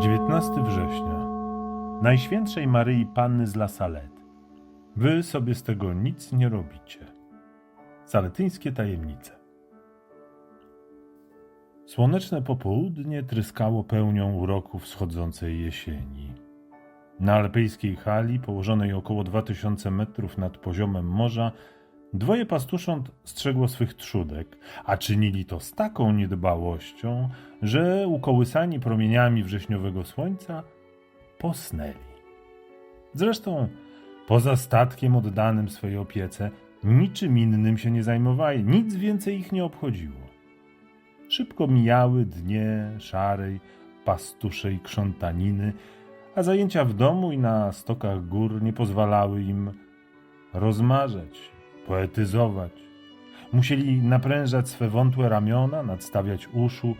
Dziewiętnasty września. Najświętszej Maryi Panny z La Salette. Wy sobie z tego nic nie robicie. Saletyńskie tajemnice. Słoneczne popołudnie tryskało pełnią uroku wschodzącej jesieni. Na alpejskiej hali, położonej około 2000 metrów nad poziomem morza, dwoje pastusząt strzegło swych trzódek, a czynili to z taką niedbałością, że ukołysani promieniami wrześniowego słońca posnęli. Zresztą, poza statkiem oddanym swej opiece, niczym innym się nie zajmowali, nic więcej ich nie obchodziło. Szybko mijały dnie szarej, pastuszej krzątaniny, a zajęcia w domu i na stokach gór nie pozwalały im rozmarzać, poetyzować. Musieli naprężać swe wątłe ramiona, nadstawiać uszu,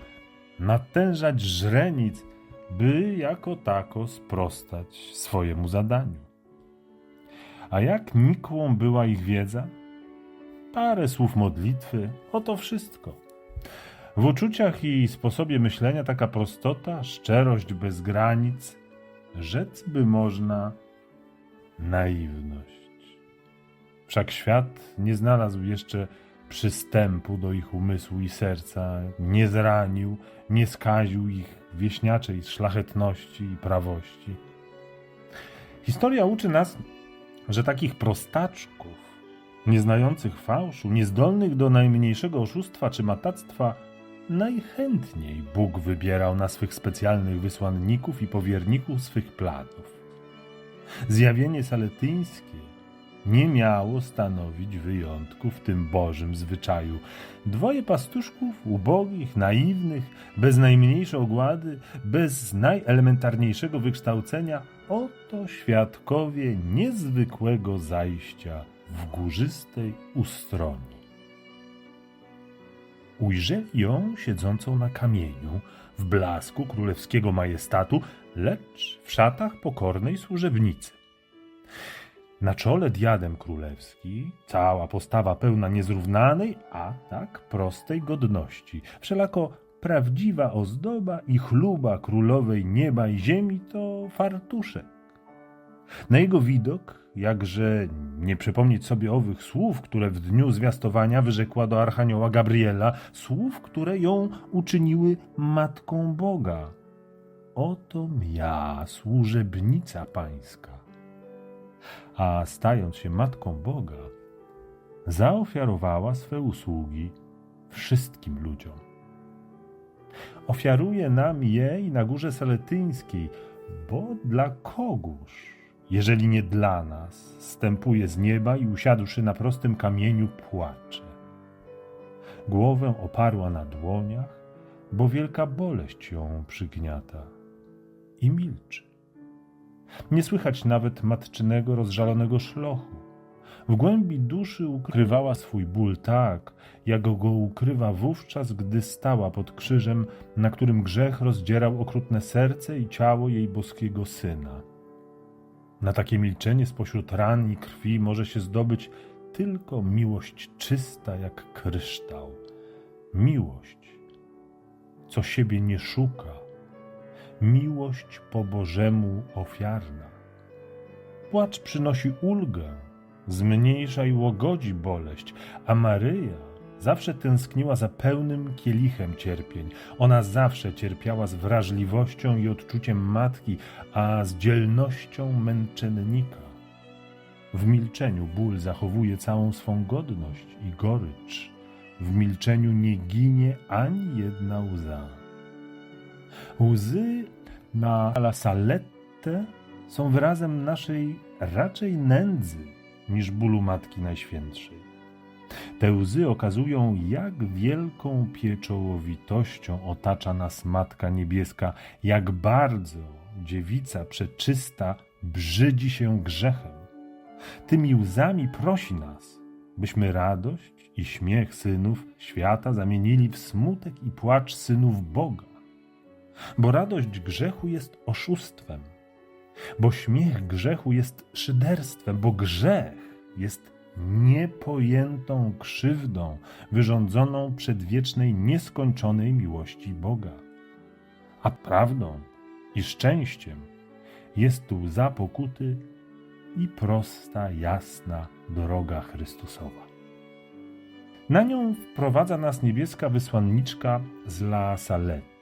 natężać źrenic, by jako tako sprostać swojemu zadaniu. A jak nikłą była ich wiedza? Parę słów modlitwy, oto wszystko. W uczuciach i sposobie myślenia taka prostota, szczerość bez granic, rzec by można naiwność. Wszak świat nie znalazł jeszcze przystępu do ich umysłu i serca, nie zranił, nie skaził ich wieśniaczej szlachetności i prawości. Historia uczy nas, że takich prostaczków, nieznających fałszu, niezdolnych do najmniejszego oszustwa czy matactwa, najchętniej Bóg wybierał na swych specjalnych wysłanników i powierników swych planów. Zjawienie saletyńskie nie miało stanowić wyjątku w tym bożym zwyczaju. Dwoje pastuszków, ubogich, naiwnych, bez najmniejszej ogłady, bez najelementarniejszego wykształcenia, oto świadkowie niezwykłego zajścia w górzystej ustroni. Ujrzeli ją siedzącą na kamieniu, w blasku królewskiego majestatu, lecz w szatach pokornej służebnicy. Na czole diadem królewski, cała postawa pełna niezrównanej, a tak prostej godności. Wszelako prawdziwa ozdoba i chluba królowej nieba i ziemi to fartuszek. Na jego widok, jakże nie przypomnieć sobie owych słów, które w dniu zwiastowania wyrzekła do Archanioła Gabriela, słów, które ją uczyniły Matką Boga. Oto ja, służebnica pańska a stając się matką Boga, zaofiarowała swe usługi wszystkim ludziom. Ofiaruje nam jej na górze saletyńskiej, bo dla kogóż, jeżeli nie dla nas, stępuje z nieba i usiadłszy na prostym kamieniu płacze. Głowę oparła na dłoniach, bo wielka boleść ją przygniata i milczy. Nie słychać nawet matczynego, rozżalonego szlochu. W głębi duszy ukrywała swój ból tak, jak go ukrywa wówczas, gdy stała pod krzyżem, na którym grzech rozdzierał okrutne serce i ciało jej boskiego syna. Na takie milczenie spośród ran i krwi może się zdobyć tylko miłość czysta jak kryształ. Miłość, co siebie nie szuka, miłość po Bożemu ofiarna. Płacz przynosi ulgę, zmniejsza i łagodzi boleść, a Maryja zawsze tęskniła za pełnym kielichem cierpień. Ona zawsze cierpiała z wrażliwością i odczuciem matki, a z dzielnością męczennika. W milczeniu ból zachowuje całą swą godność i gorycz. W milczeniu nie ginie ani jedna łza. Łzy na la salette są wyrazem naszej raczej nędzy niż bólu Matki Najświętszej. Te łzy okazują, jak wielką pieczołowitością otacza nas Matka Niebieska, jak bardzo dziewica przeczysta brzydzi się grzechem. Tymi łzami prosi nas, byśmy radość i śmiech synów świata zamienili w smutek i płacz synów Boga bo radość grzechu jest oszustwem, bo śmiech grzechu jest szyderstwem, bo grzech jest niepojętą krzywdą wyrządzoną przedwiecznej, nieskończonej miłości Boga. A prawdą i szczęściem jest tu łza pokuty i prosta, jasna droga Chrystusowa. Na nią wprowadza nas niebieska wysłanniczka z La Salette.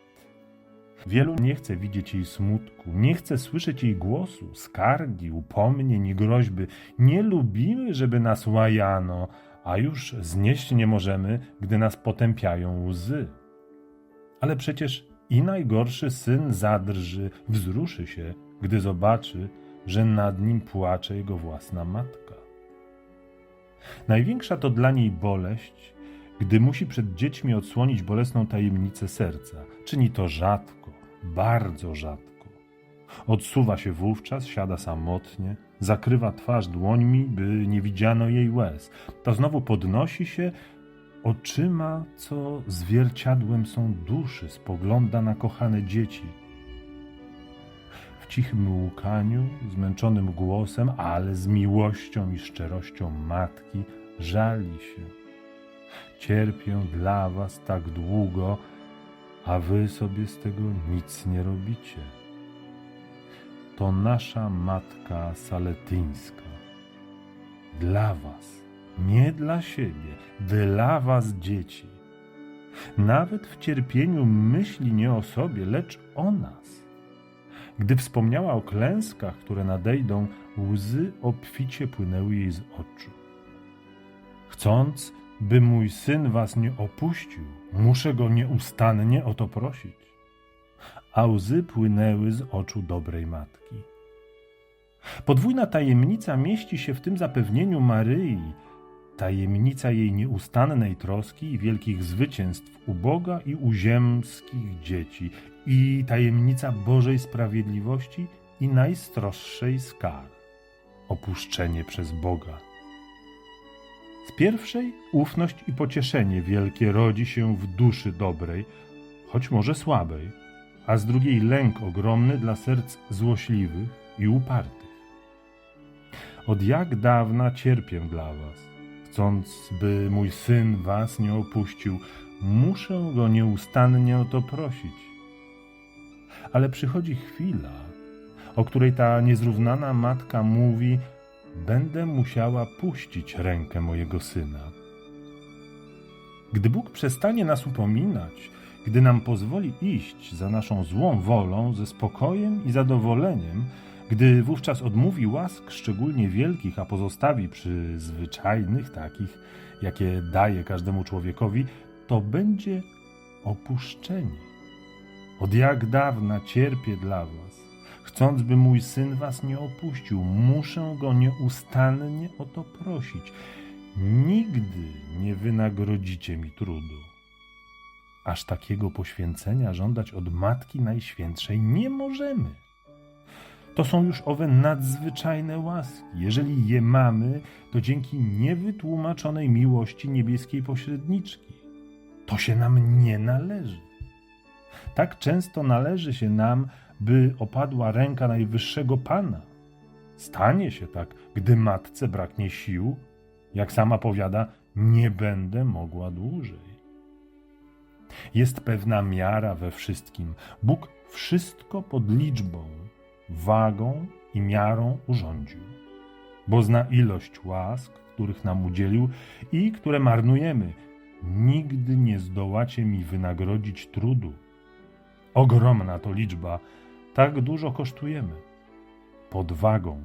Wielu nie chce widzieć jej smutku, nie chce słyszeć jej głosu, skargi, upomnień i groźby. Nie lubimy, żeby nas łajano, a już znieść nie możemy, gdy nas potępiają łzy. Ale przecież i najgorszy syn zadrży, wzruszy się, gdy zobaczy, że nad nim płacze jego własna matka. Największa to dla niej boleść, gdy musi przed dziećmi odsłonić bolesną tajemnicę serca. Czyni to rzadko, bardzo rzadko. Odsuwa się wówczas, siada samotnie, zakrywa twarz dłońmi, by nie widziano jej łez. To znowu podnosi się, oczyma, co zwierciadłem są duszy, spogląda na kochane dzieci. W cichym łukaniu, zmęczonym głosem, ale z miłością i szczerością matki, żali się. Cierpię dla was tak długo, a wy sobie z tego nic nie robicie. To nasza matka saletyńska. Dla was, nie dla siebie, dla was dzieci. Nawet w cierpieniu myśli nie o sobie, lecz o nas. Gdy wspomniała o klęskach, które nadejdą, łzy obficie płynęły jej z oczu. Chcąc, by mój syn was nie opuścił, muszę go nieustannie o to prosić. A łzy płynęły z oczu dobrej matki. Podwójna tajemnica mieści się w tym zapewnieniu Maryi, tajemnica jej nieustannej troski i wielkich zwycięstw u Boga i u ziemskich dzieci, i tajemnica Bożej sprawiedliwości i najstroższej z kar opuszczenie przez Boga. Z pierwszej ufność i pocieszenie wielkie rodzi się w duszy dobrej, choć może słabej, a z drugiej lęk ogromny dla serc złośliwych i upartych. Od jak dawna cierpię dla was, chcąc, by mój syn was nie opuścił, muszę go nieustannie o to prosić. Ale przychodzi chwila, o której ta niezrównana matka mówi, będę musiała puścić rękę mojego syna. Gdy Bóg przestanie nas upominać, gdy nam pozwoli iść za naszą złą wolą ze spokojem i zadowoleniem, gdy wówczas odmówi łask szczególnie wielkich, a pozostawi przy zwyczajnych, takich, jakie daje każdemu człowiekowi, to będzie opuszczenie. Od jak dawna cierpię dla Was chcąc, by mój syn was nie opuścił. Muszę go nieustannie o to prosić. Nigdy nie wynagrodzicie mi trudu. Aż takiego poświęcenia żądać od Matki Najświętszej nie możemy. To są już owe nadzwyczajne łaski. Jeżeli je mamy, to dzięki niewytłumaczonej miłości niebieskiej pośredniczki. To się nam nie należy. Tak często należy się nam, by opadła ręka najwyższego Pana. Stanie się tak, gdy matce braknie sił, jak sama powiada, nie będę mogła dłużej. Jest pewna miara we wszystkim. Bóg wszystko pod liczbą, wagą i miarą urządził, bo zna ilość łask, których nam udzielił i które marnujemy. Nigdy nie zdołacie mi wynagrodzić trudu. Ogromna to liczba, tak dużo kosztujemy. Pod wagą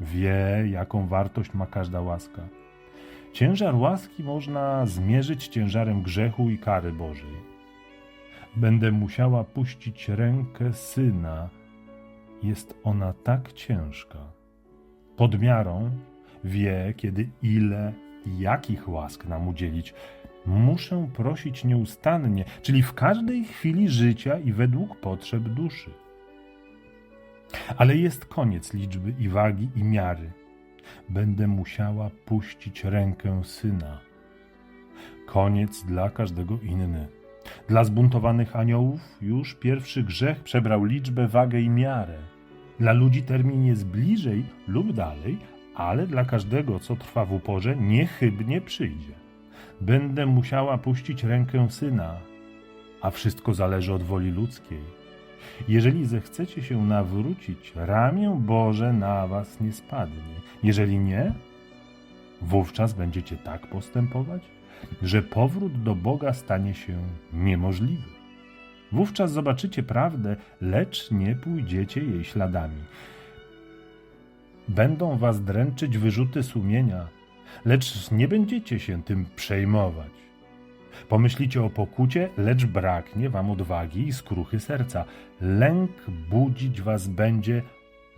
wie, jaką wartość ma każda łaska. Ciężar łaski można zmierzyć ciężarem grzechu i kary Bożej. Będę musiała puścić rękę syna. Jest ona tak ciężka. Pod miarą wie, kiedy ile i jakich łask nam udzielić. Muszę prosić nieustannie, czyli w każdej chwili życia i według potrzeb duszy. Ale jest koniec liczby i wagi i miary. Będę musiała puścić rękę syna. Koniec dla każdego inny. Dla zbuntowanych aniołów już pierwszy grzech przebrał liczbę, wagę i miarę. Dla ludzi termin jest bliżej lub dalej, ale dla każdego, co trwa w uporze, niechybnie przyjdzie. Będę musiała puścić rękę syna, a wszystko zależy od woli ludzkiej. Jeżeli zechcecie się nawrócić, ramię Boże na was nie spadnie. Jeżeli nie, wówczas będziecie tak postępować, że powrót do Boga stanie się niemożliwy. Wówczas zobaczycie prawdę, lecz nie pójdziecie jej śladami. Będą was dręczyć wyrzuty sumienia, lecz nie będziecie się tym przejmować. Pomyślicie o pokucie, lecz braknie wam odwagi i skruchy serca. Lęk budzić was będzie,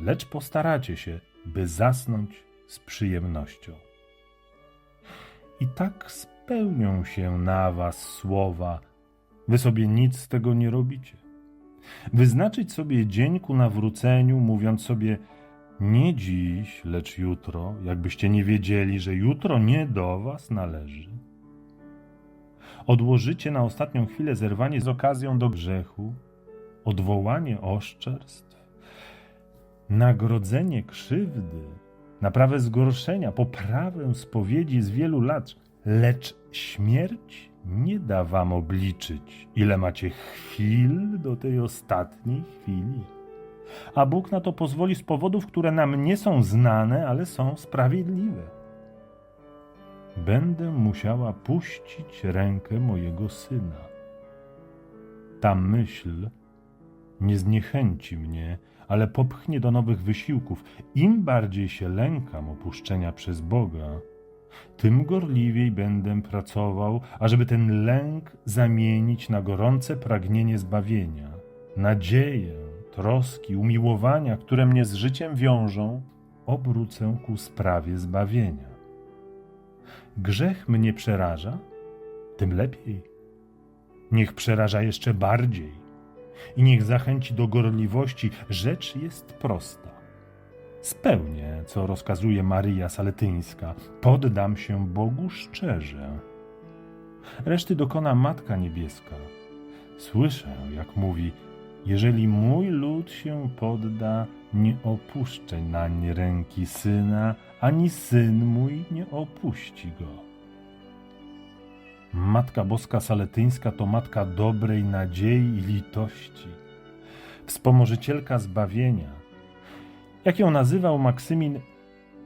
lecz postaracie się, by zasnąć z przyjemnością. I tak spełnią się na was słowa, wy sobie nic z tego nie robicie. Wyznaczyć sobie dzień ku nawróceniu, mówiąc sobie nie dziś, lecz jutro, jakbyście nie wiedzieli, że jutro nie do was należy. Odłożycie na ostatnią chwilę zerwanie z okazją do grzechu, odwołanie oszczerstw, nagrodzenie krzywdy, naprawę zgorszenia, poprawę spowiedzi z wielu lat, lecz śmierć nie da wam obliczyć, ile macie chwil do tej ostatniej chwili. A Bóg na to pozwoli z powodów, które nam nie są znane, ale są sprawiedliwe. Będę musiała puścić rękę mojego syna. Ta myśl nie zniechęci mnie, ale popchnie do nowych wysiłków. Im bardziej się lękam opuszczenia przez Boga, tym gorliwiej będę pracował, ażeby ten lęk zamienić na gorące pragnienie zbawienia, nadzieję, troski, umiłowania, które mnie z życiem wiążą, obrócę ku sprawie zbawienia. Grzech mnie przeraża, tym lepiej. Niech przeraża jeszcze bardziej i niech zachęci do gorliwości. Rzecz jest prosta. Spełnię, co rozkazuje Maryja Saletyńska. Poddam się Bogu szczerze. Reszty dokona Matka Niebieska. Słyszę, jak mówi, jeżeli mój lud się podda, nie opuszczę nań ręki syna, ani syn mój nie opuści go. Matka Boska Saletyńska to matka dobrej nadziei i litości, wspomożycielka zbawienia. Jak ją nazywał Maksymin,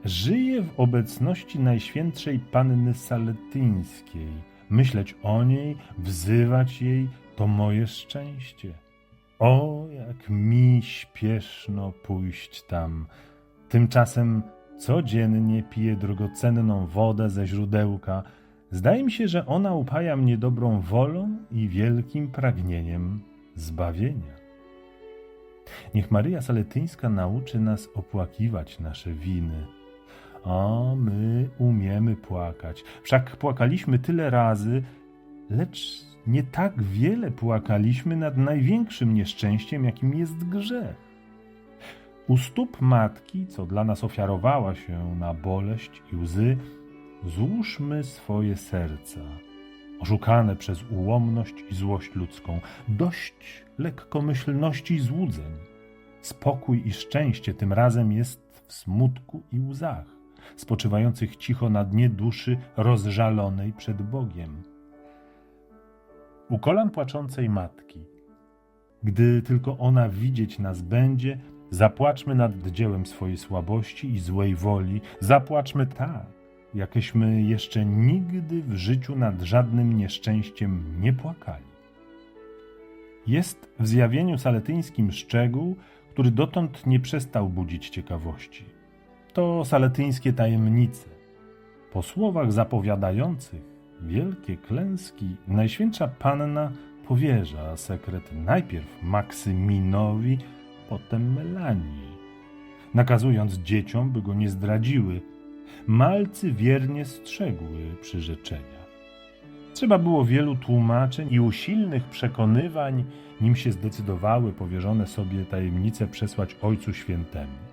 żyje w obecności Najświętszej Panny Saletyńskiej. Myśleć o niej, wzywać jej to moje szczęście. O, jak mi śpieszno pójść tam. Tymczasem codziennie piję drogocenną wodę ze źródełka. Zdaje mi się, że ona upaja mnie dobrą wolą i wielkim pragnieniem zbawienia. Niech Maryja Saletyńska nauczy nas opłakiwać nasze winy. O, my umiemy płakać. Wszak płakaliśmy tyle razy, lecz nie tak wiele płakaliśmy nad największym nieszczęściem, jakim jest grzech. U stóp matki, co dla nas ofiarowała się na boleść i łzy, złóżmy swoje serca, oszukane przez ułomność i złość ludzką, dość lekkomyślności i złudzeń. Spokój i szczęście tym razem jest w smutku i łzach, spoczywających cicho na dnie duszy rozżalonej przed Bogiem. U kolan płaczącej matki, gdy tylko ona widzieć nas będzie, zapłaczmy nad dziełem swojej słabości i złej woli, zapłaczmy tak, jakeśmy jeszcze nigdy w życiu nad żadnym nieszczęściem nie płakali. Jest w zjawieniu saletyńskim szczegół, który dotąd nie przestał budzić ciekawości. To saletyńskie tajemnice. Po słowach zapowiadających wielkie klęski, Najświętsza Panna powierza sekret najpierw Maksyminowi, potem Melanii, nakazując dzieciom, by go nie zdradziły. Malcy wiernie strzegły przyrzeczenia. Trzeba było wielu tłumaczeń i usilnych przekonywań, nim się zdecydowały powierzone sobie tajemnice przesłać Ojcu Świętemu.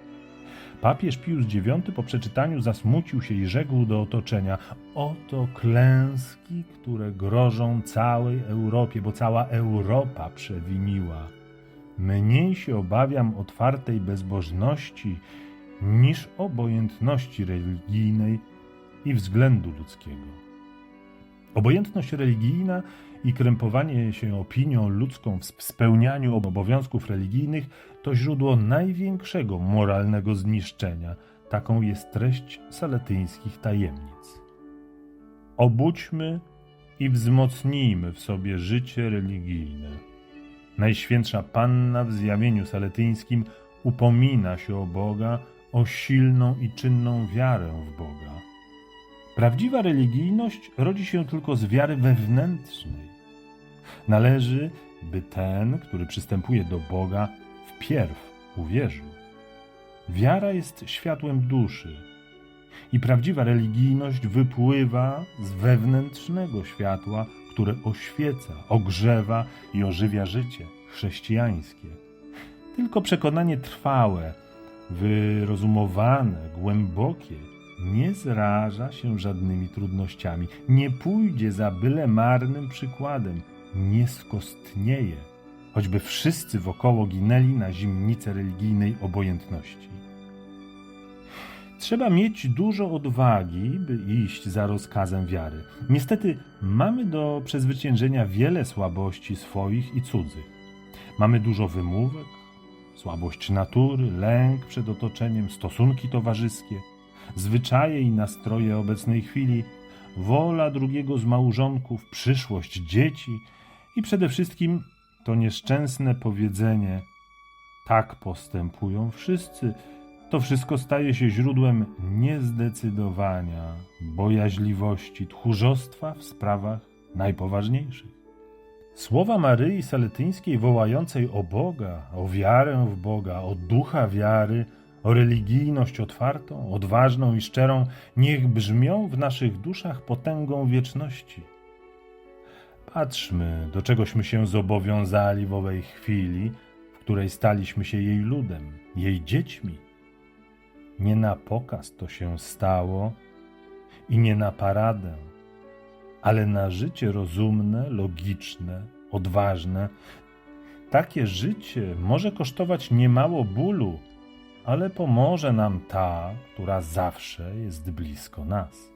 Papież Pius IX po przeczytaniu zasmucił się i rzekł do otoczenia: Oto klęski, które grożą całej Europie, bo cała Europa przewiniła. Mniej się obawiam otwartej bezbożności niż obojętności religijnej i względu ludzkiego. Obojętność religijna i krępowanie się opinią ludzką w spełnianiu obowiązków religijnych to źródło największego moralnego zniszczenia. Taką jest treść saletyńskich tajemnic. Obudźmy i wzmocnijmy w sobie życie religijne. Najświętsza Panna w zjawieniu saletyńskim upomina się o Boga, o silną i czynną wiarę w Boga. Prawdziwa religijność rodzi się tylko z wiary wewnętrznej. Należy, by ten, który przystępuje do Boga, wpierw uwierzył. Wiara jest światłem duszy i prawdziwa religijność wypływa z wewnętrznego światła, które oświeca, ogrzewa i ożywia życie chrześcijańskie. Tylko przekonanie trwałe, wyrozumowane, głębokie nie zraża się żadnymi trudnościami, nie pójdzie za byle marnym przykładem, nie skostnieje, choćby wszyscy wokoło ginęli na zimnicy religijnej obojętności. Trzeba mieć dużo odwagi, by iść za rozkazem wiary. Niestety mamy do przezwyciężenia wiele słabości swoich i cudzych. Mamy dużo wymówek, słabość natury, lęk przed otoczeniem, stosunki towarzyskie, zwyczaje i nastroje obecnej chwili, wola drugiego z małżonków, przyszłość dzieci i przede wszystkim to nieszczęsne powiedzenie: tak postępują wszyscy. To wszystko staje się źródłem niezdecydowania, bojaźliwości, tchórzostwa w sprawach najpoważniejszych. Słowa Maryi Saletyńskiej wołającej o Boga, o wiarę w Boga, o ducha wiary, o religijność otwartą, odważną i szczerą, niech brzmią w naszych duszach potęgą wieczności. Patrzmy, do czegośmy się zobowiązali w owej chwili, w której staliśmy się jej ludem, jej dziećmi. Nie na pokaz to się stało i nie na paradę, ale na życie rozumne, logiczne, odważne. Takie życie może kosztować niemało bólu, ale pomoże nam ta, która zawsze jest blisko nas.